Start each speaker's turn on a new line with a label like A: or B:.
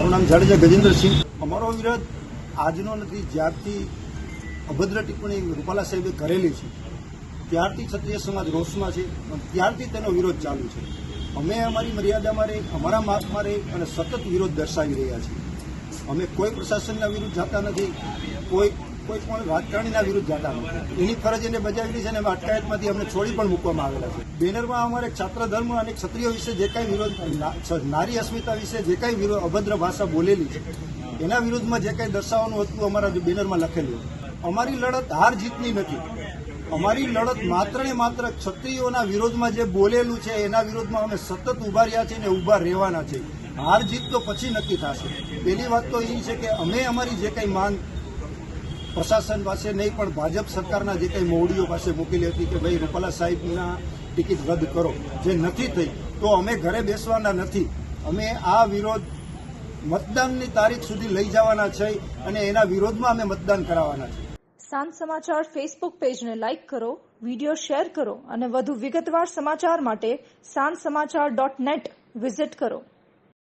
A: મારું નામ જાડેજા ગજેન્દ્રસિંહ અમારો વિરોધ આજનો નથી, જ્યારથી અભદ્ર ટિપ્પણી રૂપાલા સાહેબે કરેલી છે, ત્યારથી ક્ષત્રિય સમાજ રોષમાં છે ત્યારથી તેનો વિરોધ ચાલુ છે. અમે અમારી મર્યાદામાં રહી, અમારા માપમાં રહી અને સતત વિરોધ દર્શાવી રહ્યા છીએ. અમે કોઈ પ્રશાસનના વિરુદ્ધ જતા નથી, કોઈ કોઈ પણ રાજકારણીના વિરુદ્ધ જતા નથી એની ફરજ એને બજાવેલી છે અને અટકાયતમાંથી અમને છોડી પણ મૂકવામાં આવેલા છે. બેનરમાં અમારે છાત્ર ધર્મ અને ક્ષત્રિય વિશે જે કાંઈ વિરોધ નારી અસ્મિતા વિશે જે કાંઈ વિરોધ અભદ્ર ભાષા બોલેલી છે, એના વિરુદ્ધમાં જે કાંઈ દર્શાવવાનું હતું અમારા બેનરમાં લખેલું અમારી લડત હાર જીતની નથી. અમારી લડત માત્ર ને માત્ર ક્ષત્રિયોના વિરોધમાં જે બોલેલું છે, એના વિરોધમાં અમે સતત ઊભા રહ્યા છીએ અને ઊભા રહેવાના છે. હાર જીત તો પછી નક્કી થશે. પહેલી વાત તો એ છે કે અમે અમારી જે કંઈ માંગ પ્રશાસન પાસે નહીં, પણ ભાજપ સરકારના જે કંઈ મોવડીઓ પાસે મૂકેલી હતી કે ભાઈ રૂપાલા સાહેબના ટિકિટ રદ કરો, જે નથી થઈ, તો અમે ઘરે બેસવાના નથી. અમે આ વિરોધ મતદાનની તારીખ સુધી લઈ જવાના છે અને એના વિરોધમાં અમે મતદાન કરાવવાના છે.
B: સાંજ સમાચાર ફેસબુક પેજને લાઇક કરો, વીડિયો શેર કરો અને વધુ વિગતવાર સમાચાર માટે સાંજ સમાચાર ડોટ નેટ વિઝિટ કરો.